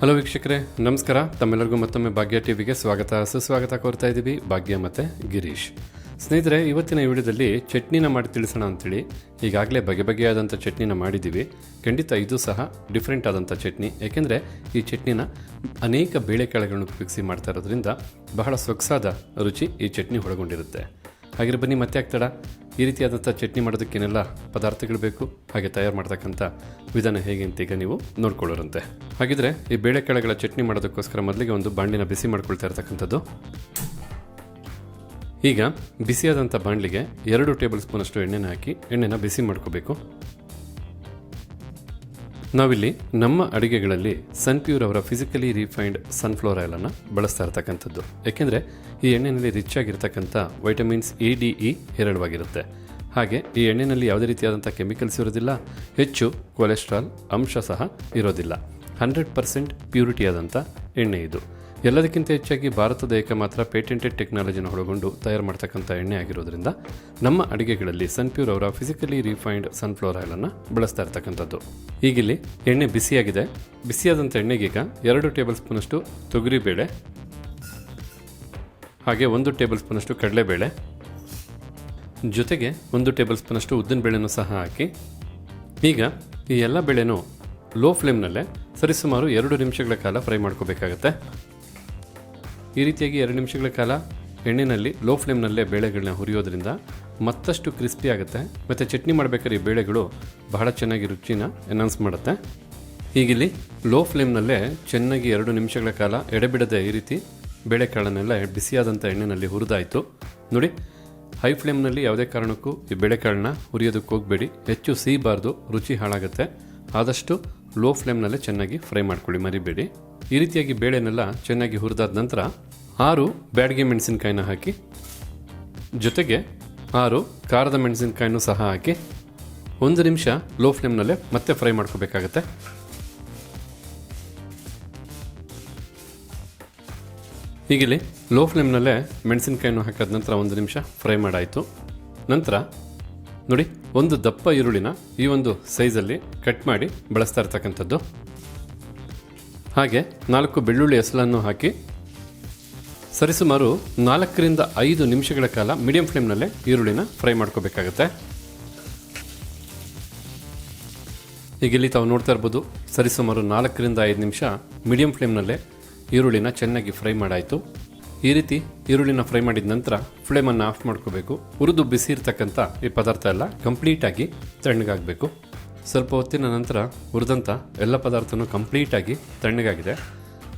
Hello ವೀಕ್ಷಕರೇ. ನಮಸ್ಕಾರ. ತಮ್ಮೆಲ್ಲರಿಗೂ ಮತ್ತೊಮ್ಮೆ ಭಾಗ್ಯ ಟಿವಿಗೆ ಸ್ವಾಗತ. ಸುಸ್ವಾಗತ ಕೋರ್ತಾ ಇದ್ದೀವಿ ಭಾಗ್ಯ ಮತ್ತು ಗಿರೀಶ್. ಸ್ನೇಹಿತರೆ, ಇವತ್ತಿನ ವಿಡಿಯೋದಲ್ಲಿ ಚಟ್ನಿನ ಮಾಡಿ ತಿಳಿಸೋಣ ಅಂತೇಳಿ. ಈಗಾಗಲೇ ಬಗೆ ಬಗೆಯಾದಂಥ ಚಟ್ನಿನ ಮಾಡಿದ್ದೀವಿ. ಖಂಡಿತ ಇದು ಸಹ ಡಿಫ್ರೆಂಟ್ ಆದಂಥ ಚಟ್ನಿ. ಏಕೆಂದರೆ ಈ ಚಟ್ನಿನ ಅನೇಕ ಬೇಳೆಕಾಳುಗಳನ್ನು ಉಪಯೋಗಿಸಿ ಮಾಡ್ತಾ ಇರೋದ್ರಿಂದ ಬಹಳ ಸೊಗಸಾದ ರುಚಿ ಈ ಚಟ್ನಿ ಒಳಗೊಂಡಿರುತ್ತೆ. ಹಾಗೆ ಬನ್ನಿ, ಮತ್ತೆ ಆಗ್ತಡ ಈ ರೀತಿಯಾದಂಥ ಚಟ್ನಿ ಮಾಡೋದಕ್ಕೇನೆಲ್ಲ ಪದಾರ್ಥಗಳು ಬೇಕು, ಹಾಗೆ ತಯಾರು ಮಾಡ್ತಕ್ಕಂಥ ವಿಧಾನ ಹೇಗೆ ಅಂತ ಈಗ ನೀವು ನೋಡ್ಕೊಳ್ಳೋರಂತೆ. ಹಾಗಿದ್ರೆ ಈ ಬೇಳೆಕಾಳುಗಳ ಚಟ್ನಿ ಮಾಡೋದಕ್ಕೋಸ್ಕರ ಮೊದಲಿಗೆ ಒಂದು ಬಾಂಡಿನ ಬಿಸಿ ಮಾಡ್ಕೊಳ್ತಾ ಇರ್ತಕ್ಕಂಥದ್ದು. ಈಗ ಬಿಸಿಯಾದಂಥ ಬಾಣಲಿಗೆ ಎರಡು ಟೇಬಲ್ ಸ್ಪೂನಷ್ಟು ಎಣ್ಣೆನ ಹಾಕಿ ಎಣ್ಣೆನ ಬಿಸಿ ಮಾಡ್ಕೋಬೇಕು. ನಾವಿಲ್ಲಿ ನಮ್ಮ ಅಡಿಗೆಗಳಲ್ಲಿ ಸನ್ಪ್ಯೂರ್ ಅವರ ಫಿಸಿಕಲಿ ರಿಫೈನ್ಡ್ ಸನ್ಫ್ಲವರ್ ಆಯಿಲನ್ನು ಬಳಸ್ತಾ ಇರ್ತಕ್ಕಂಥದ್ದು. ಯಾಕೆಂದರೆ ಈ ಎಣ್ಣೆಯಲ್ಲಿ ರಿಚ್ ಆಗಿರ್ತಕ್ಕಂಥ ವೈಟಮಿನ್ಸ್ ಎ ಡಿ ಇ ಹೇರಳವಾಗಿರುತ್ತೆ. ಹಾಗೆ ಈ ಎಣ್ಣೆಯಲ್ಲಿ ಯಾವುದೇ ರೀತಿಯಾದಂಥ ಕೆಮಿಕಲ್ಸ್ ಇರೋದಿಲ್ಲ, ಹೆಚ್ಚು ಕೊಲೆಸ್ಟ್ರಾಲ್ ಅಂಶ ಸಹ ಇರೋದಿಲ್ಲ. ಹಂಡ್ರೆಡ್ ಪರ್ಸೆಂಟ್ ಪ್ಯೂರಿಟಿ ಆದಂಥ ಎಣ್ಣೆ ಇದು. ಎಲ್ಲದಕ್ಕಿಂತ ಹೆಚ್ಚಾಗಿ ಭಾರತದ ಏಕಮಾತ್ರ ಪೇಟೆಂಟೆಡ್ ಟೆಕ್ನಾಲಜಿನ ಒಳಗೊಂಡು ತಯಾರು ಮಾಡ್ತಕ್ಕಂಥ ಎಣ್ಣೆ ಆಗಿರೋದ್ರಿಂದ ನಮ್ಮ ಅಡಿಗೆಗಳಲ್ಲಿ ಸನ್ಪ್ಯೂರ್ ಅವರ ಫಿಸಿಕಲಿ ರಿಫೈನ್ಡ್ ಸನ್ಫ್ಲವರ್ ಆಯಿಲನ್ನು ಬಳಸ್ತಾ ಇರ್ತಕ್ಕಂಥದ್ದು. ಈಗಿಲ್ಲಿ ಎಣ್ಣೆ ಬಿಸಿಯಾಗಿದೆ. ಬಿಸಿಯಾದಂಥ ಎಣ್ಣೆಗೀಗ ಎರಡು ಟೇಬಲ್ ಸ್ಪೂನಷ್ಟು ತೊಗರಿಬೇಳೆ ಹಾಗೆ ಒಂದು ಟೇಬಲ್ ಸ್ಪೂನಷ್ಟು ಕಡಲೆಬೇಳೆ, ಜೊತೆಗೆ ಒಂದು ಟೇಬಲ್ ಸ್ಪೂನಷ್ಟು ಉದ್ದಿನಬೇಳೆನೂ ಸಹ ಹಾಕಿ, ಈಗ ಈ ಎಲ್ಲ ಬೇಳೆನೂ ಲೋ ಫ್ಲೇಮ್ನಲ್ಲೇ ಸರಿಸುಮಾರು ಎರಡು ನಿಮಿಷಗಳ ಕಾಲ ಫ್ರೈ ಮಾಡ್ಕೋಬೇಕಾಗತ್ತೆ. ಈ ರೀತಿಯಾಗಿ ಎರಡು ನಿಮಿಷಗಳ ಕಾಲ ಎಣ್ಣೆಯಲ್ಲಿ ಲೋ ಫ್ಲೇಮ್ನಲ್ಲೇ ಬೇಳೆಗಳನ್ನ ಹುರಿಯೋದ್ರಿಂದ ಮತ್ತಷ್ಟು ಕ್ರಿಸ್ಪಿ ಆಗುತ್ತೆ. ಮತ್ತು ಚಟ್ನಿ ಮಾಡಬೇಕಾದ್ರೆ ಈ ಬೇಳೆಗಳು ಬಹಳ ಚೆನ್ನಾಗಿ ರುಚಿನ ಎನೌನ್ಸ್ ಮಾಡುತ್ತೆ. ಹೀಗಿಲ್ಲಿ ಲೋ ಫ್ಲೇಮ್ನಲ್ಲೇ ಚೆನ್ನಾಗಿ ಎರಡು ನಿಮಿಷಗಳ ಕಾಲ ಎಡೆಬಿಡದೆ ಈ ರೀತಿ ಬೇಳೆಕಾಳನ್ನೆಲ್ಲ ಬಿಸಿಯಾದಂಥ ಎಣ್ಣೆಯಲ್ಲಿ ಹುರಿದಾಯಿತು. ನೋಡಿ ಹೈ ಫ್ಲೇಮ್ನಲ್ಲಿ ಯಾವುದೇ ಕಾರಣಕ್ಕೂ ಈ ಬೇಳೆಕಾಳನ್ನ ಹುರಿಯೋದಕ್ಕೆ ಹೋಗಬೇಡಿ. ಹೆಚ್ಚು ಸಿಹಿಬಾರ್ದು ರುಚಿ ಹಾಳಾಗುತ್ತೆ. ಆದಷ್ಟು ಲೋ ಫ್ಲೇಮ್ನಲ್ಲೇ ಚೆನ್ನಾಗಿ ಫ್ರೈ ಮಾಡ್ಕೊಳ್ಳಿ, ಮರಿಬೇಡಿ. ಈ ರೀತಿಯಾಗಿ ಬೇಳೆನೆಲ್ಲ ಚೆನ್ನಾಗಿ ಹುರಿದಾದ ನಂತರ ಆರು ಬ್ಯಾಡ್ಗೆ ಮೆಣಸಿನಕಾಯಿನ ಹಾಕಿ, ಜೊತೆಗೆ ಆರು ಖಾರದ ಮೆಣಸಿನಕಾಯಿನೂ ಸಹ ಹಾಕಿ ಒಂದು ನಿಮಿಷ ಲೋ ಫ್ಲೇಮ್ನಲ್ಲೇ ಮತ್ತೆ ಫ್ರೈ ಮಾಡ್ಕೋಬೇಕಾಗತ್ತೆ. ಈಗಿಲ್ಲಿ ಲೋ ಫ್ಲೇಮ್ನಲ್ಲೇ ಮೆಣಸಿನಕಾಯಿನೂ ಹಾಕಿದ ನಂತರ ಒಂದು ನಿಮಿಷ ಫ್ರೈ ಮಾಡಾಯಿತು. ನಂತರ ನೋಡಿ, ಒಂದು ದಪ್ಪ ಈರುಳ್ಳಿನ ಈ ಒಂದು ಸೈಜಲ್ಲಿ ಕಟ್ ಮಾಡಿ ಬಳಸ್ತಾ ಇರ್ತಕ್ಕಂಥದ್ದು. ಹಾಗೆ ನಾಲ್ಕು ಬೆಳ್ಳುಳ್ಳಿ ಹೆಸಲನ್ನು ಹಾಕಿ ಸರಿಸುಮಾರು ನಾಲ್ಕರಿಂದ ಐದು ನಿಮಿಷಗಳ ಕಾಲ ಮೀಡಿಯಂ ಫ್ಲೇಮ್ನಲ್ಲೇ ಈರುಳ್ಳಿನ ಫ್ರೈ ಮಾಡ್ಕೋಬೇಕಾಗತ್ತೆ. ಈಗ ಇಲ್ಲಿ ತಾವು ನೋಡ್ತಾ ಇರ್ಬೋದು, ಸರಿಸುಮಾರು ನಾಲ್ಕರಿಂದ ಐದು ನಿಮಿಷ ಮೀಡಿಯಂ ಫ್ಲೇಮ್ನಲ್ಲೇ ಈರುಳ್ಳಿನ ಚೆನ್ನಾಗಿ ಫ್ರೈ ಮಾಡಾಯಿತು. ಈ ರೀತಿ ಈರುಳ್ಳಿನ ಫ್ರೈ ಮಾಡಿದ ನಂತರ ಫ್ಲೇಮನ್ನು ಆಫ್ ಮಾಡ್ಕೋಬೇಕು. ಹುರಿದು ಬಿಸಿ ಇರ್ತಕ್ಕಂಥ ಈ ಪದಾರ್ಥ ಎಲ್ಲ ಕಂಪ್ಲೀಟಾಗಿ ತಣ್ಣಗಾಗಬೇಕು. ಸ್ವಲ್ಪ ಹೊತ್ತಿನ ನಂತರ ಹುರಿದಂಥ ಎಲ್ಲ ಪದಾರ್ಥನೂ ಕಂಪ್ಲೀಟಾಗಿ ತಣ್ಣಗಾಗಿದೆ.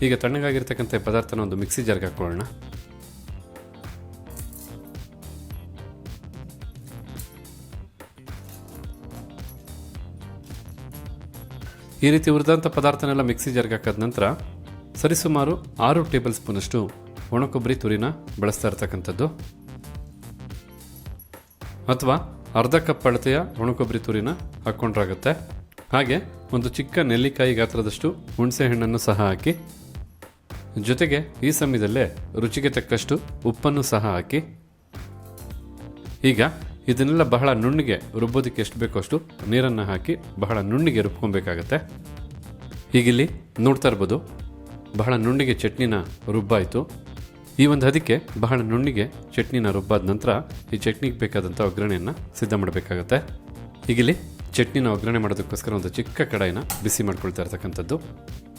ಈಗ ತಣ್ಣಗಾಗಿರ್ತಕ್ಕಂಥ ಪದಾರ್ಥನ ಒಂದು ಮಿಕ್ಸಿ ಜಾರ್ಗೆ ಹಾಕ್ಕೊಳ್ಳೋಣ ಈ ರೀತಿ ಹುರಿದಂಥ ಪದಾರ್ಥನೆಲ್ಲ ಮಿಕ್ಸಿ ಜಾರ್ಗೆ ಹಾಕಿದ ನಂತರ ಸರಿಸುಮಾರು ಆರು ಟೇಬಲ್ ಸ್ಪೂನಷ್ಟು ಒಣಕೊಬ್ಬರಿ ತುರಿನ ಬಳಸ್ತಾ ಇರ್ತಕ್ಕಂಥದ್ದು. ಅಥವಾ ಅರ್ಧ ಕಪ್ ಅಳತೆಯ ಒಣಕೊಬ್ಬರಿ ತುರಿನ ಹಾಕ್ಕೊಂಡ್ರಾಗುತ್ತೆ ಹಾಗೆ ಒಂದು ಚಿಕ್ಕ ನೆಲ್ಲಿಕಾಯಿ ಗಾತ್ರದಷ್ಟು ಹುಣಸೆ ಹಣ್ಣನ್ನು ಸಹ ಹಾಕಿ. ಜೊತೆಗೆ ಈ ಸಮಯದಲ್ಲೇ ರುಚಿಗೆ ತಕ್ಕಷ್ಟು ಉಪ್ಪನ್ನು ಸಹ ಹಾಕಿ. ಈಗ ಇದನ್ನೆಲ್ಲ ಬಹಳ ನುಣ್ಣಿಗೆ ರುಬ್ಬೋದಕ್ಕೆ ಎಷ್ಟು ಬೇಕೋ ಅಷ್ಟು ನೀರನ್ನು ಹಾಕಿ ಬಹಳ ನುಣ್ಣಿಗೆ ರುಬ್ಕೊಬೇಕಾಗತ್ತೆ. ಈಗಿಲ್ಲಿ ನೋಡ್ತಾ ಇರ್ಬೋದು, ಬಹಳ ನುಣ್ಣಿಗೆ ಚಟ್ನಿನ ರುಬ್ಬಾಯಿತು. ಈ ಒಂದು ಹದಕ್ಕೆ ಬಹಳ ನುಣ್ಣಿಗೆ, ಚಟ್ನಿನ ರುಬ್ಬಾದ ನಂತರ ಈ ಚಟ್ನಿಗೆ ಬೇಕಾದಂಥ ಒಗ್ಗರಣೆಯನ್ನು ಸಿದ್ಧ ಮಾಡಬೇಕಾಗತ್ತೆ. ಈಗಿಲ್ಲಿ ಚಟ್ನಿನ ಒಗ್ಗರಣೆ ಮಾಡೋದಕ್ಕೋಸ್ಕರ ಒಂದು ಚಿಕ್ಕ ಕಡಾಯಿನ ಬಿಸಿ ಮಾಡ್ಕೊಳ್ತಾ ಇರ್ತಕ್ಕಂಥದ್ದು.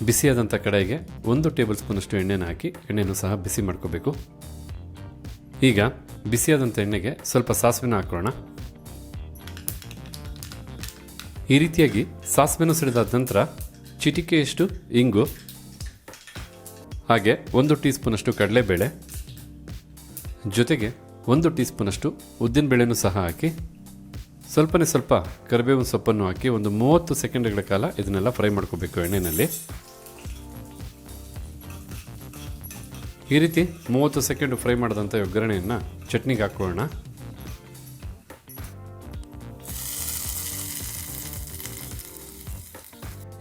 ಬಿಸಿಯಾದಂಥ ಕಡಾಯಿಗೆ ಒಂದು ಟೇಬಲ್ ಸ್ಪೂನಷ್ಟು ಎಣ್ಣೆನ ಹಾಕಿ ಎಣ್ಣೆನೂ ಸಹ ಬಿಸಿ ಮಾಡ್ಕೋಬೇಕು. ಈಗ ಬಿಸಿಯಾದಂಥ ಎಣ್ಣೆಗೆ ಸ್ವಲ್ಪ ಸಾಸಿವೆನ ಹಾಕೋಣ. ಈ ರೀತಿಯಾಗಿ ಸಾಸಿವೆನೂ ಸಿಡಿದಾದ ನಂತರ ಚಿಟಿಕೆಯಷ್ಟು ಇಂಗು ಹಾಗೆ ಒಂದು ಟೀ ಸ್ಪೂನಷ್ಟು ಕಡಲೆಬೇಳೆ. ಜೊತೆಗೆ ಒಂದು ಟೀ ಸ್ಪೂನಷ್ಟು ಉದ್ದಿನಬೇಳೆನೂ ಸಹ ಹಾಕಿ, ಸ್ವಲ್ಪನೇ ಸ್ವಲ್ಪ ಕರಿಬೇವಿನ ಸೊಪ್ಪನ್ನು ಹಾಕಿ ಒಂದು ಮೂವತ್ತು ಸೆಕೆಂಡ್ಗಳ ಕಾಲ ಇದನ್ನೆಲ್ಲ ಫ್ರೈ ಮಾಡ್ಕೋಬೇಕು ಎಣ್ಣೆಯಲ್ಲಿ ಈ ರೀತಿ ಮೂವತ್ತು ಸೆಕೆಂಡ್ ಫ್ರೈ ಮಾಡಿದಂಥ ಒಗ್ಗರಣೆಯನ್ನು ಚಟ್ನಿಗೆ ಹಾಕೊಳ್ಳೋಣ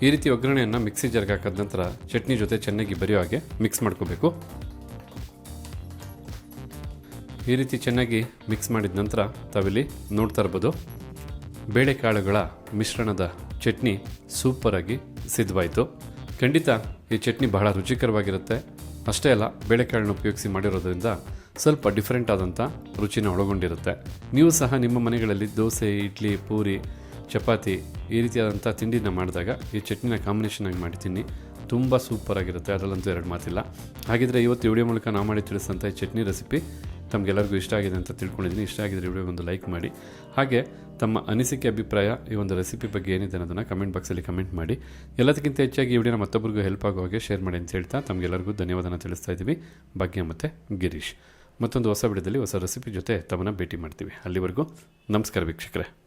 ಈ ರೀತಿ ಒಗ್ಗರಣೆಯನ್ನು ಮಿಕ್ಸಿ ಜಾರ್ಗೆ ಹಾಕಿದ ನಂತರ ಚಟ್ನಿ ಜೊತೆ ಚೆನ್ನಾಗಿ ಬರೆಯೋ ಹಾಗೆ ಮಿಕ್ಸ್ ಮಾಡ್ಕೋಬೇಕು. ಈ ರೀತಿ ಚೆನ್ನಾಗಿ ಮಿಕ್ಸ್ ಮಾಡಿದ ನಂತರ ತಾವಿಲ್ಲಿ ನೋಡ್ತಾ ಇರ್ಬೋದು, ಬೇಳೆಕಾಳುಗಳ ಮಿಶ್ರಣದ ಚಟ್ನಿ ಸೂಪರಾಗಿ ಸಿದ್ಧವಾಯಿತು. ಖಂಡಿತ ಈ ಚಟ್ನಿ ಬಹಳ ರುಚಿಕರವಾಗಿರುತ್ತೆ. ಅಷ್ಟೇ ಅಲ್ಲ, ಬೇಳೆಕಾಳನ್ನು ಉಪಯೋಗಿಸಿ ಮಾಡಿರೋದ್ರಿಂದ ಸ್ವಲ್ಪ ಡಿಫ್ರೆಂಟ್ ಆದಂಥ ರುಚಿನ ಒಳಗೊಂಡಿರುತ್ತೆ. ನೀವು ಸಹ ನಿಮ್ಮ ಮನೆಗಳಲ್ಲಿ ದೋಸೆ, ಇಡ್ಲಿ, ಪೂರಿ ಚಪಾತಿ ಈ ರೀತಿಯಾದಂಥ ತಿಂಡಿನ ಮಾಡಿದಾಗ ಈ ಚಟ್ನಿನ ಕಾಂಬಿನೇಷನ್ ಆಗಿ ಮಾಡಿ ತಿನ್ನಿ. ತುಂಬ ಸೂಪರಾಗಿರುತ್ತೆ ಅದರಲ್ಲಂತೂ ಎರಡು ಮಾತಿಲ್ಲ. ಹಾಗಿದ್ರೆ ಇವತ್ತು ವಿಡಿಯೋ ಮೂಲಕ ನಾವು ಮಾಡಿ ತಿಳಿಸಂಥ ಈ ಚಟ್ನಿ ರೆಸಿಪಿ ತಮಗೆಲ್ಲರಿಗೂ ಇಷ್ಟ ಆಗಿದೆ ಅಂತ ತಿಳ್ಕೊಂಡಿದ್ದೀನಿ. ಇಷ್ಟ ಆಗಿದ್ರೆ ವಿಡಿಯೋಗೊಂದು ಲೈಕ್ ಮಾಡಿ. ಹಾಗೆ ತಮ್ಮ ಅನಿಸಿಕೆ, ಅಭಿಪ್ರಾಯ ಈ ಒಂದು ರೆಸಿಪಿ ಬಗ್ಗೆ ಏನಿದೆ ಅನ್ನೋದನ್ನು ಕಮೆಂಟ್ ಬಾಕ್ಸಲ್ಲಿ ಕಮೆಂಟ್ ಮಾಡಿ. ಎಲ್ಲದಕ್ಕಿಂತ ಹೆಚ್ಚಾಗಿ ಈ ವಿಡಿಯೋನ ಮತ್ತೊಬ್ಬರಿಗೂ ಹೆಲ್ಪ್ ಆಗೋ ಹಾಗೆ ಶೇರ್ ಮಾಡಿ ಅಂತ ಹೇಳ್ತಾ ತಮಗೆಲ್ಲರಿಗೂ ಧನ್ಯವಾದನ ತಿಳಿಸ್ತಾ ಇದ್ದೀವಿ. ಭಾಗ್ಯ ಮತ್ತು ಗಿರೀಶ್. ಮತ್ತೊಂದು ಹೊಸ ವಿಡಿಯೋದಲ್ಲಿ ಹೊಸ ರೆಸಿಪಿ ಜೊತೆ ತಮ್ಮನ್ನು ಭೇಟಿ ಮಾಡ್ತೀವಿ. ಅಲ್ಲಿವರೆಗೂ ನಮಸ್ಕಾರ ವೀಕ್ಷಕರೇ.